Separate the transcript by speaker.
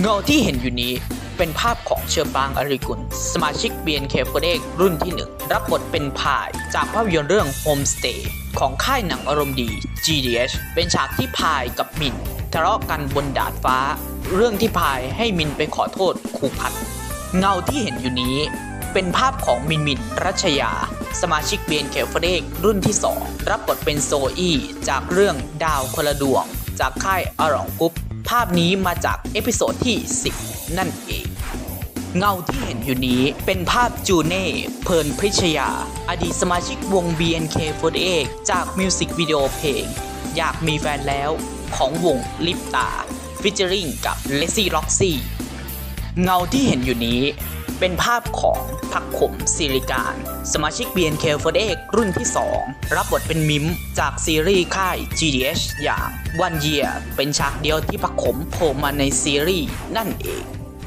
Speaker 1: เงาที่เห็นอยู่นี้เป็นภาพของเชอปางอริกุล สมาชิก BNK48 รุ่นที่ 1 รับบทเป็นพายจากภาพยนตร์เรื่อง Homestay ของค่ายหนังอารมณ์ดี GDH เป็นฉากที่พายกับมินทะเลาะกันบนดาดฟ้า เรื่องที่พายให้มินไปขอโทษครูพัด เงาที่เห็นอยู่นี้เป็นภาพของมินมินรัชยา สมาชิกเบียนเคฟเดกรุ่นที่ 2 รับบทเป็นโซอี้จากเรื่องดาวคนละดวง จากค่ายอารองกุ๊ป ภาพนี้มาจากเอพิโซดที่ 10 นั่นเอง เงาที่เห็นอยู่นี้เป็นภาพจูเน่เพลินพิชยา อดีตสมาชิกวง BNK48 จากมิวสิกวิดีโอเพลง อยากมีแฟนแล้วของวงลิปตาฟิเจอริงกับเลซี่ล็อกซี่เงาที่เห็นอยู่นี้ เป็นภาพของพักขมศิริการ สมาชิก BNK48 รุ่นที่ 2 รับบทเป็นมิมจากซีรีส์ค่าย GDH อย่างวันเยียเป็นฉากเดียวที่พักขมโผล่มาในซีรีส์นั่นเอง